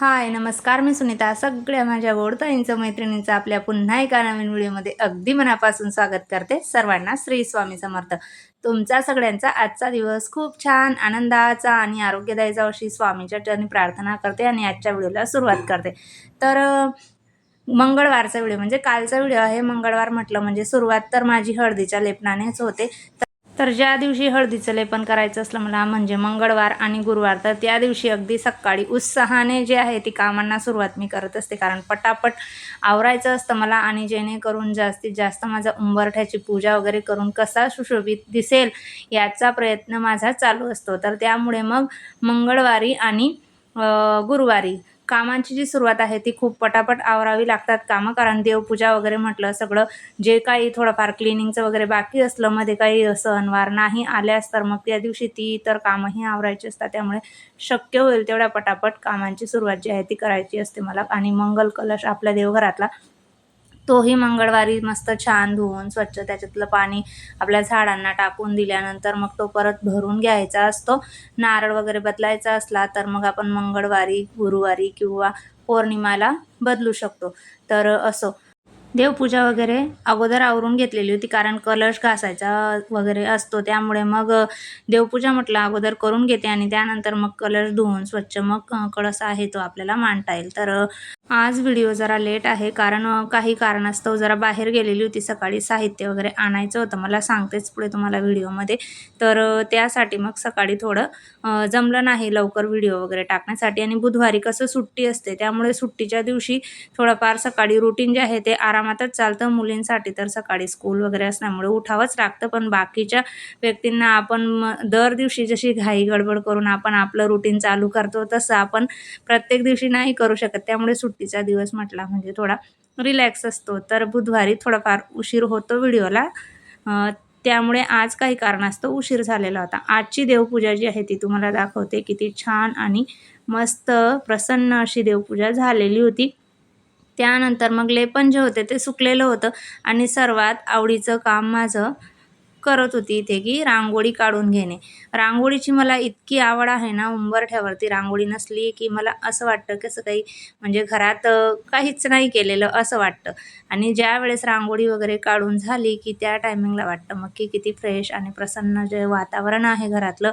हाय नमस्कार मी सुनीता. सगळ्या माझ्या गोडताईंचं मैत्रिणींचं आपल्या पुन्हा एका नवीन व्हिडिओमध्ये अगदी मनापासून स्वागत करते सर्वांना श्री स्वामी समर्थ. तुमचा सगळ्यांचा आजचा दिवस खूप छान आनंदाचा आणि आरोग्यदायीचा अशी स्वामीच्या चरणी प्रार्थना करते आणि आजच्या व्हिडिओला सुरुवात करते. तर मंगळवारचा व्हिडिओ म्हणजे कालचा व्हिडिओ आहे. मंगळवार म्हटलं म्हणजे सुरुवात तर माझी हळदीच्या लेपनानेच होते. तर- ज्या दिवशी हळदीचं लेपन करायचं असलं मला म्हणजे मंगळवार आणि गुरुवार तर त्या दिवशी अगदी सकाळी उत्साहाने जे आहे ती कामांना सुरुवात मी करत असते. कारण पटापट आवरायचं असतं मला आणि जेणेकरून जास्तीत जास्त माझा उंबरठ्याची पूजा वगैरे करून कसा सुशोभित दिसेल याचा प्रयत्न माझा चालू असतो. तर त्यामुळे मग मंगळवारी आणि गुरुवारी कामांची जी सुरुवात आहे ती खूप पटापट आवरावी लागतात. कामं कारण देवपूजा वगैरे म्हटलं सगळं जे काही थोडंफार क्लिनिंगचं वगैरे बाकी असलं मध्ये काही सणवार नाही आल्यास तर मग त्या दिवशी ती तर कामंही आवरायची असतात. त्यामुळे शक्य होईल तेवढ्या पटापट कामांची सुरुवात जी आहे ती करायची असते मला. आणि मंगल कलश आपल्या देवघरातला तोही मंगळवारी मस्त छान धुवून स्वच्छ त्याच्यातलं पाणी आपल्या झाडांना टाकून दिल्यानंतर मग तो परत भरून घ्यायचा असतो. नारळ वगैरे बदलायचा असला तर मग आपण मंगळवारी गुरुवारी किंवा पौर्णिमाला बदलू शकतो. तर असो. देवपूजा वगैरे अगोदर आवरून घेतलेली होती कारण कलश घासायचा वगैरे असतो. त्यामुळे मग देवपूजा म्हटलं अगोदर करून घेते आणि त्यानंतर मग कलश धुवून स्वच्छ मग कळस आहे तो आपल्याला मांडता येईल. तर आज व्हिडिओ जरा लेट आहे कारण काही कारणास्तव जरा बाहेर गेलेली होती सकाळी. साहित्य वगैरे आणायचं होतं. मला सांगतेच पुढे तुम्हाला व्हिडिओमध्ये तर त्यासाठी मग सकाळी थोडं जमलं नाही लवकर व्हिडिओ वगैरे टाकण्यासाठी. आणि बुधवारी कसं सुट्टी असते त्यामुळे सुट्टीच्या दिवशी थोडंफार सकाळी रुटीन जे आहे ते आरामातच चालतं. मुलींसाठी तर सकाळी स्कूल वगैरे असल्यामुळे उठावंच लागतं. पण बाकीच्या व्यक्तींना आपण दर दिवशी जशी घाई गडबड करून आपण आपलं रुटीन चालू करतो तसं आपण प्रत्येक दिवशी नाही करू शकत. त्यामुळे सुट्टीचा दिवस म्हटला म्हणजे थोडा रिलॅक्स असतो. तर बुधवारी थोडाफार उशीर होतो व्हिडिओला. त्यामुळे आज काही कारणास्तव उशीर झालेला होता. आजची देवपूजा जी आहे ती तुम्हाला दाखवते किती छान आणि मस्त प्रसन्न अशी देवपूजा झालेली होती. त्यानंतर मग लेपन जे होते ते सुकलेलं होतं. आणि सर्वात आवडीचं काम माझं करत होती इथे की रांगोळी काढून घेणे. रांगोळीची मला इतकी आवड आहे ना उंबरठ्यावरती रांगोळी नसली की मला असं वाटतं की असं काही म्हणजे घरात काहीच नाही केलेलं असं वाटतं. आणि ज्या वेळेस रांगोळी वगैरे काढून झाली की त्या टायमिंगला वाटतं मग की किती फ्रेश आणि प्रसन्न जे वातावरण आहे घरातलं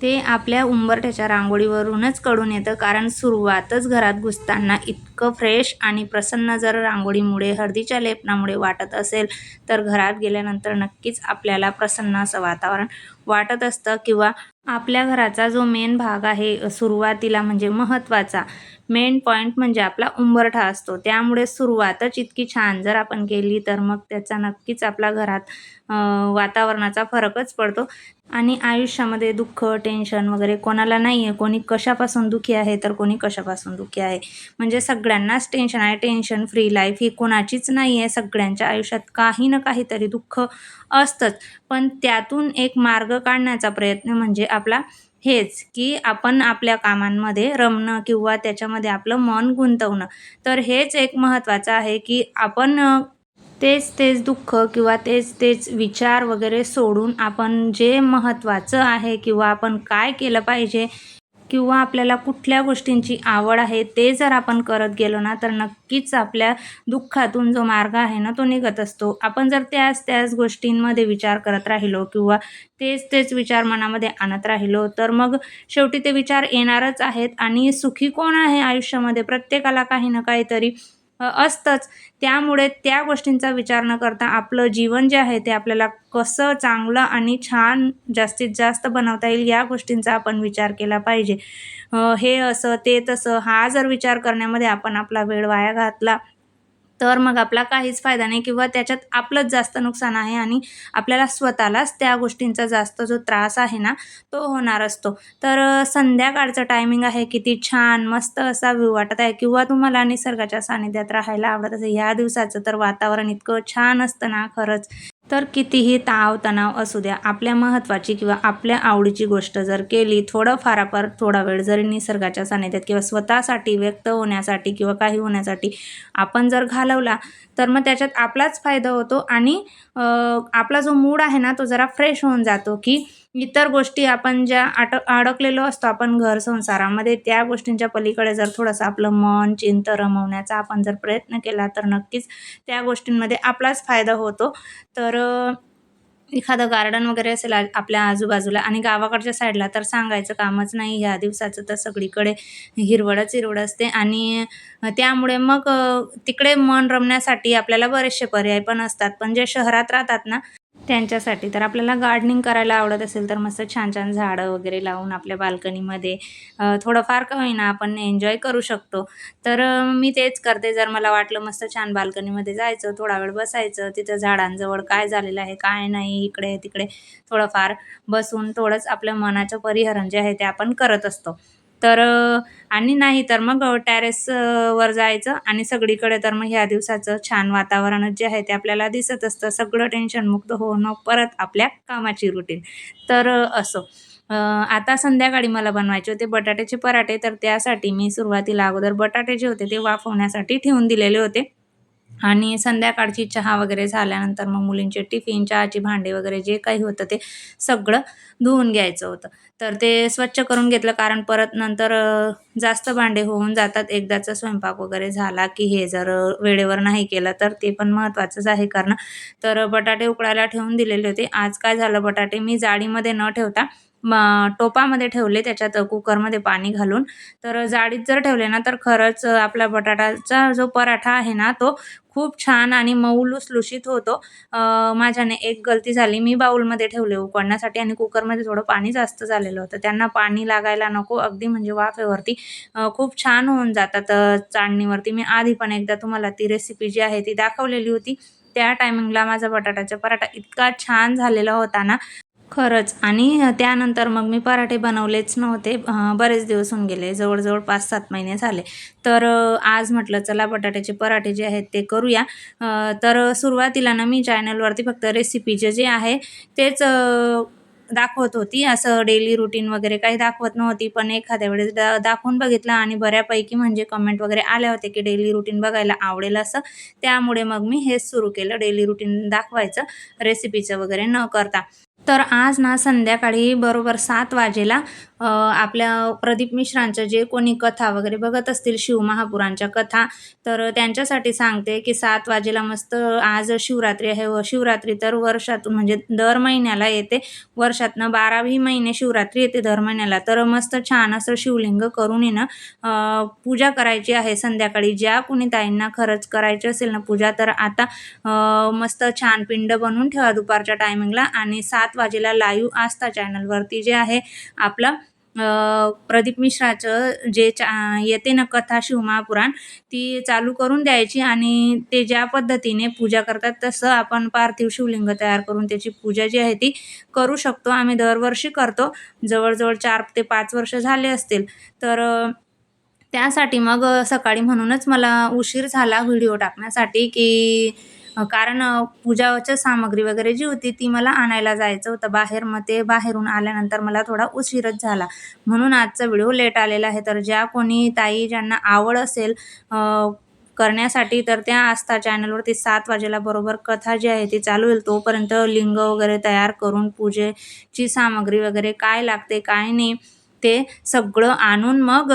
ते आपल्या उंबरठ्याच्या रांगोळीवरूनच कळून येतं कारण सुरुवातच घरात घुसताना इतकं फ्रेश आणि प्रसन्न जर रांगोळीमुळे हळदीच्या लेपनामुळे वाटत असेल तर घरात गेल्यानंतर नक्कीच आपल्याला प्रसन्न असं वातावरण वाटत असतं किंवा आपल्या घराचा जो मेन भाग आहे सुरुवातीला म्हणजे महत्त्वाचा मेन पॉईंट म्हणजे आपला उंबरठा असतो. त्यामुळे सुरुवातच इतकी छान. जर आपण केली तर मग त्याचा नक्कीच आपल्या घरात वातावरणाचा फरकच पडतो. आणि आयुष्यामध्ये दुःख टेन्शन वगैरे कोणाला नाही आहे कोणी कशापासून दुःखी आहे तर कोणी कशापासून दुःखी आहे. म्हणजे सगळ्यांनाच टेन्शन आहे. टेन्शन फ्री लाईफ ही कोणाचीच नाही आहे सगळ्यांच्या आयुष्यात काही ना काहीतरी दुःख असतंच. पण त्यातून एक मार्ग काढण्याचा प्रयत्न म्हणजे आपला हेच की आपण आपल्या कामांमध्ये रमणं किंवा त्याच्यामध्ये आपलं मन गुंतवणं. तर हेच एक महत्त्वाचं आहे की आपण तेच तेच दुःख किंवा तेच तेच विचार वगैरे सोडून आपण जे महत्त्वाचं आहे किंवा आपण काय केलं पाहिजे किंवा आपल्याला कुठल्या गोष्टींची आवड आहे ते जर आपण करत गेलो ना तर नक्कीच आपल्या दुःखातून जो मार्ग आहे ना तो निघत असतो. आपण जर त्याच त्याच गोष्टींमध्ये विचार करत राहिलो किंवा तेच तेच विचार मनामध्ये आणत राहिलो तर मग शेवटी ते विचार येणारच आहेत. आणि सुखी कोण आहे आयुष्यामध्ये? प्रत्येकाला काही ना काहीतरी असतंच. त्यामुळे त्या गोष्टींचा विचार न करता आपलं जीवन जे आहे ते आपल्याला कसं चांगलं आणि छान जास्तीत जास्त बनवता येईल या गोष्टींचा आपण विचार केला पाहिजे. हे असं ते तसं हा जर विचार करण्यामध्ये आपण आपला वेळ वाया घातला तर मग आपला काहीच फायदा नाही किंवा त्याच्यात आपलंच जास्त नुकसान आहे आणि आपल्याला स्वतःलाच त्या गोष्टींचा जास्त जो त्रास आहे ना तो होणार असतो. तर संध्याकाळचं टायमिंग आहे किती छान मस्त असा व्ह्यू वाटत आहे किंवा तुम्हाला निसर्गाच्या सानिध्यात राहायला आवडत असेल ह्या दिवसाचं तर वातावरण इतकं छान असतं ना खरंच. तर कितीही ताव तणाव असू द्या आपल्या महत्त्वाची किंवा आपल्या आवडीची गोष्ट जर केली थोडं फाराफार थोडा वेळ जरी निसर्गाच्या सानिध्यात किंवा स्वतःसाठी व्यक्त होण्यासाठी किंवा काही होण्यासाठी आपण जर घालवला तर मग त्याच्यात आपलाच फायदा होतो आणि आपला जो मूड आहे ना तो जरा फ्रेश होऊन जातो की इतर गोष्टी आपण ज्या आट अडकलेलो असतो आपण घर संसारामध्ये त्या गोष्टींच्या पलीकडे जर थोडंसं आपलं मन चिंत रमवण्याचा आपण जर प्रयत्न केला तर नक्कीच त्या गोष्टींमध्ये आपलाच फायदा होतो. तर एखादं गार्डन वगैरे असेल आपल्या आजूबाजूला आणि गावाकडच्या साईडला तर सांगायचं कामच नाही. ह्या दिवसाचं तर सगळीकडे हिरवळच हिरवळ असते आणि त्यामुळे मग तिकडे मन रमण्यासाठी आपल्याला बरेचसे पर्याय पण असतात. पण जे शहरात राहतात ना त्यांच्यासाठी. तर आपल्याला गार्डनिंग करायला आवडत असेल तर मस्त छान छान झाडं वगैरे लावून आपल्या बाल्कनीमध्ये थोडंफार का होईना आपण एन्जॉय करू शकतो. तर मी तेच करते. जर मला वाटलं मस्त छान बाल्कनीमध्ये जायचं थोडा वेळ बसायचं तिथं झाडांजवळ काय झालेलं आहे काय नाही इकडे तिकडे थोडंफार बसून थोडंच आपल्या मनाचं परिहरण जे आहे ते आपण करत असतो. तर आणि नाही तर मग टॅरेसवर जायचं आणि सगळीकडे तर मग ह्या दिवसाचं छान वातावरणच जे आहे ते आपल्याला दिसत असतं. सगळं टेन्शनमुक्त होणं परत आपल्या कामाची रुटीन तर असं. आता संध्याकाळी मला बनवायचे होते बटाट्याचे पराठे तर त्यासाठी मी सुरुवातीला अगोदर बटाटे जे होते ते वाफवण्यासाठी ठेवून दिलेले होते. आणि संध्याकाळची चहा वगैरे झाल्यानंतर मग मुलींचे टिफिन चहाची भांडे वगैरे जे काही होतं ते सगळं धुवून घ्यायचं होतं. तर ते स्वच्छ करून घेतलं कारण परत नंतर जास्त भांडे होऊन जातात. एकदाचा स्वयंपाक वगैरे झाला की हे जर वेळेवर नाही केलं तर ते पण महत्त्वाचंच आहे कारण तर बटाटे उकडायला ठेवून दिलेले होते. आज काय झालं बटाटे? मी जाळीमध्ये न ठेवता मग टोपामध्ये ठेवले त्याच्यात कुकरमध्ये पाणी घालून. तर जाळीत जर ठेवले ना तर खरंच आपला बटाटाचा जो पराठा आहे ना तो खूप छान आणि मऊ लुसलुशीत होतो माझ्याने एक गलती झाली. मी बाऊलमध्ये ठेवले उकडण्यासाठी आणि कुकरमध्ये थोडं पाणी जास्त झालेलं होतं. त्यांना पाणी लागायला नको अगदी म्हणजे वाफेवरती खूप छान होऊन जातात चाळणीवरती. मी आधी पण एकदा तुम्हाला ती रेसिपी जी आहे ती दाखवलेली होती. त्या टायमिंगला माझा बटाट्याचा पराठा इतका छान झालेला होता ना. खरंच. आणि त्यानंतर मग मी पराठे बनवलेच नव्हते. बरेच दिवस होऊन गेले. जवळजवळ पाच सात महिने झाले. तर आज म्हटलं चला बटाट्याचे पराठे जे आहेत ते करूया. तर सुरुवातीला ना मी चॅनलवरती फक्त रेसिपीचे जे आहे तेच दाखवत होती. असं डेली रुटीन वगैरे काही दाखवत नव्हती. पण एखाद्या वेळेस दा दाखवून बघितलं आणि बऱ्यापैकी म्हणजे कमेंट वगैरे आल्या होत्या की डेली रुटीन बघायला आवडेल असं. त्यामुळे मग मी हेच सुरू केलं डेली रुटीन दाखवायचं रेसिपीचं वगैरे न करता. तर आज ना संध्याकाळी बरोबर सात वाजेला आपल्या प्रदीप मिश्रांचं जे कोणी कथा वगैरे बघत असतील शिवमहापुरांच्या कथा तर त्यांच्यासाठी सांगते की सात वाजेला मस्त आज शिवरात्री आहे. व शिवरात्री तर वर्षातून म्हणजे दर महिन्याला येते. वर्षातनं बाराही महिने शिवरात्री येते दर महिन्याला. तर मस्त छान असं शिवलिंग करून येणं पूजा करायची आहे. संध्याकाळी ज्या कुणी ताईंना खरंच करायची असेल ना पूजा तर आता मस्त छान पिंड बनवून ठेवा दुपारच्या टायमिंगला आणि सात वाजेला लाईव्ह आस्था चॅनलवरती जे आहे आपलं प्रदीप मिश्राचं जे चा येते ना कथा शिवमहापुराण ती चालू करून द्यायची आणि ते ज्या पद्धतीने पूजा करतात तसं आपण पार्थिव शिवलिंग तयार करून त्याची पूजा जी आहे ती करू शकतो. आम्ही दरवर्षी करतो. जवळजवळ चार ते पाच वर्ष झाले असतील. तर त्यासाठी मग सकाळी म्हणूनच मला उशीर झाला व्हिडिओ टाकण्यासाठी की कारण पूजाच्या पूजाचं सामग्री वगैरे जी होती ती मला आणायला जायचं होतं बाहेर. मग ते बाहेरून आल्यानंतर मला थोडा उशीरच झाला. म्हणून आजचा व्हिडिओ लेट आलेला आहे. तर ज्या कोणी ताई ज्यांना आवड असेल करण्यासाठी तर त्या आस्था चॅनलवरती सात वाजेला बरोबर कथा जी आहे ती चालू होईल. तोपर्यंत लिंग वगैरे तयार करून पूजेची सामग्री वगैरे काय लागते काय नाही ते सगळं आणून मग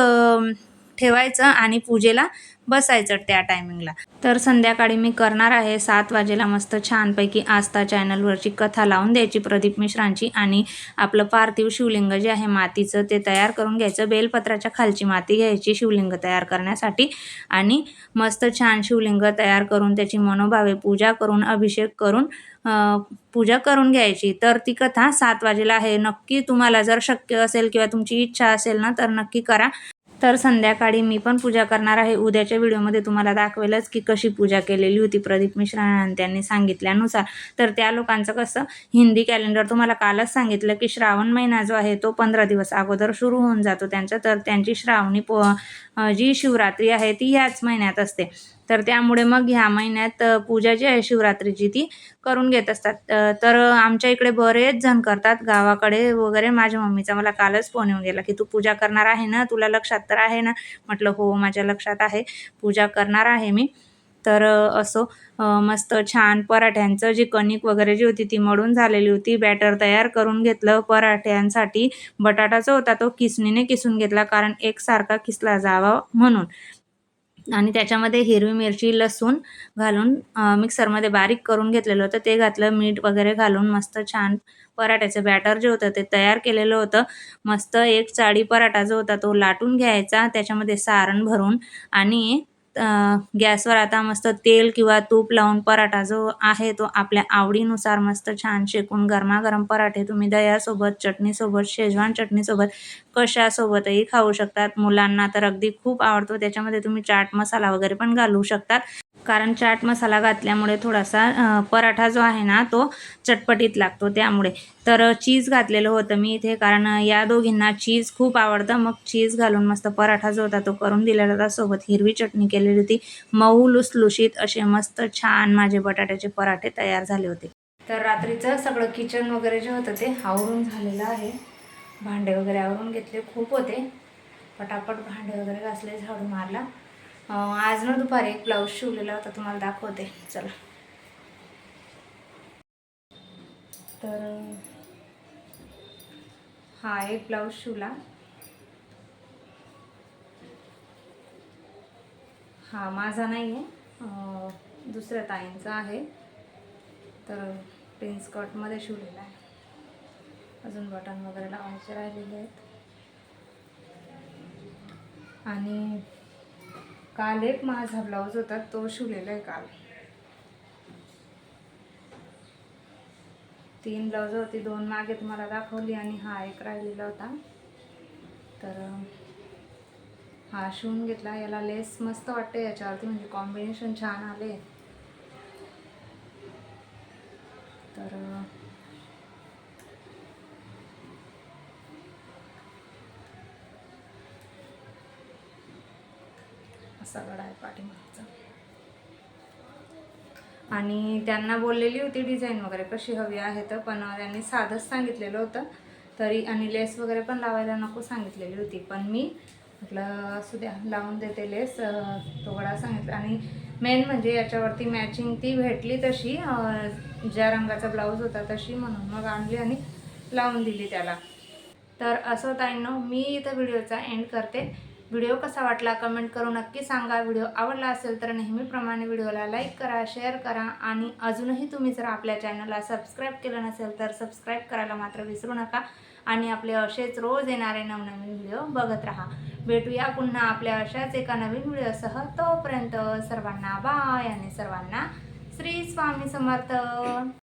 ठेवायचं आणि पूजेला बसायचं त्या टायमिंगला तर संध्याकाळी मी करणार आहे सात वाजेला मस्त छानपैकी आस्था चॅनलवरची कथा लावून द्यायची प्रदीप मिश्रांची आणि आपलं पार्थिव शिवलिंग जे आहे मातीचं ते तयार करून घ्यायचं. बेलपत्राच्या खालची माती घ्यायची शिवलिंग तयार करण्यासाठी आणि मस्त छान शिवलिंग तयार करून त्याची मनोभावे पूजा करून अभिषेक करून पूजा करून घ्यायची. तर ती कथा सात वाजेला आहे. नक्की तुम्हाला जर शक्य असेल किंवा तुमची इच्छा असेल ना तर नक्की करा. तर संध्याकाळी मी पण पूजा करणार आहे. उद्याच्या व्हिडिओमध्ये तुम्हाला दाखवेलच की कशी पूजा केलेली होती प्रदीप मिश्रा त्यांनी सांगितल्यानुसार. तर त्या लोकांचं कसं हिंदी कॅलेंडर तुम्हाला कालच सांगितलं की श्रावण महिना जो आहे तो पंधरा दिवस अगोदर सुरू होऊन जातो त्यांचा. तर त्यांची श्रावणी पो जी शिवरात्री आहे ती ह्याच महिन्यात असते. तर त्यामुळे मग ह्या महिन्यात पूजा जी आहे शिवरात्रीची ती करून घेत असतात. तर आमच्या इकडे बरेच जण करतात. गावाकडे वगैरे माझ्या मम्मीचा मला कालच फोन येऊन गेला की तू पूजा करणार आहे ना? तुला लक्षात तर आहे ना? म्हटलं हो माझ्या लक्षात आहे. पूजा करणार आहे मी. तर असो मस्त छान पराठ्यांचं जी कणिक वगैरे जी होती ती मळून झालेली होती. बॅटर तयार करून घेतलं. पराठ्यांसाठी बटाटाचा होता तो किसणीने किसून घेतला कारण एकसारखा किसला जावा म्हणून. आणि त्याच्यामध्ये हिरवी मिरची लसूण घालून मिक्सरमध्ये बारीक करून घेतलेलं होतं. ते घातलं मीठ वगैरे घालून मस्त छान पराठ्याचं बॅटर जे होतं ते तयार केलेलं होतं. मस्त एक चाळी पराठा जो होता तो लाटून घ्यायचा. त्याच्यामध्ये सारण भरून आणि गॅसवर आता मस्त तेल किंवा तूप लावून पराठा जो आहे तो आपल्या आवडीनुसार मस्त छान शेकून गरमागरम पराठे तुम्ही दह्यासोबत चटणीसोबत शेजवान चटणीसोबत कशासोबतही खाऊ शकतात. मुलांना तर अगदी खूप आवडतो. त्याच्यामध्ये तुम्ही चाट मसाला वगैरे पण घालू शकतात. कारण चाट मसाला घातल्यामुळे थोडासा पराठा जो आहे ना तो चटपटीत लागतो त्यामुळे. तर चीज घातलेलं होतं मी इथे कारण या दोघींना चीज खूप आवडतं. मग चीज घालून मस्त पराठा जो होता तो करून दिलेला होता. सोबत हिरवी चटणी केलेली होती. मऊ लुसलुशीत असे मस्त छान माझे बटाट्याचे पराठे तयार झाले होते. तर रात्रीचं सगळं किचन वगैरे जे होतं ते आवरून झालेलं आहे. भांडे वगैरे आवरून घेतले. खूप होते. पटापट भांडे वगैरे घासले झाडू मारला. आज ना दुपारी एक ब्लाऊज शिवलेला होता तुम्हाला दाखवते. चला. तर हा एक ब्लाऊज शिवला. हा माझा नाही आहे दुसऱ्या ताईंचा आहे. तर प्रिन्स कटमध्ये शिवलेला आहे. अजून बटन वगैरे लावायचे राहिलेले आहेत. आणि काल एक माझा ब्लाऊज होता तो शिवलेला आहे काल. तीन ब्लाऊज होती दोन मागे तुम्हाला दाखवली आणि हा एक राहिलेला होता. तर हा शिवून घेतला याला लेस मस्त वाटते याच्यावरती म्हणजे कॉम्बिनेशन छान आले. तर असा गडा आहे पाठीमागचा. आणि त्यांना बोललेली होती डिझाईन वगैरे कशी हवी आहे तर पण त्यांनी साधंच सांगितलेलं होतं. तरी आणि लेस वगैरे पण लावायला नको सांगितलेली होती. पण मी म्हटलं असू द्या लावून देते लेस. तो गडा सांगितला. आणि मेन म्हणजे याच्यावरती मॅचिंग ती भेटली तशी. ज्या रंगाचा ब्लाऊज होता तशी म्हणून मग आणली आणि लावून दिली त्याला. तर असं ताईंनो मी इथं व्हिडिओचा एंड करते. व्हिडिओ कसा वाटला कमेंट करून नक्की सांगा. व्हिडिओ आवडला असेल तर नेहमीप्रमाणे व्हिडिओला लाईक करा शेअर करा आणि अजूनही तुम्ही जर आपल्या चॅनलला सबस्क्राईब केलं नसेल तर सबस्क्राईब करायला मात्र विसरू नका आणि आपले असेच रोज येणारे नवनवीन व्हिडिओ बघत राहा. भेटूया पुन्हा आपल्या अशाच एका नवीन व्हिडिओसह. तोपर्यंत सर्वांना बाय आणि सर्वांना श्री स्वामी समर्थ.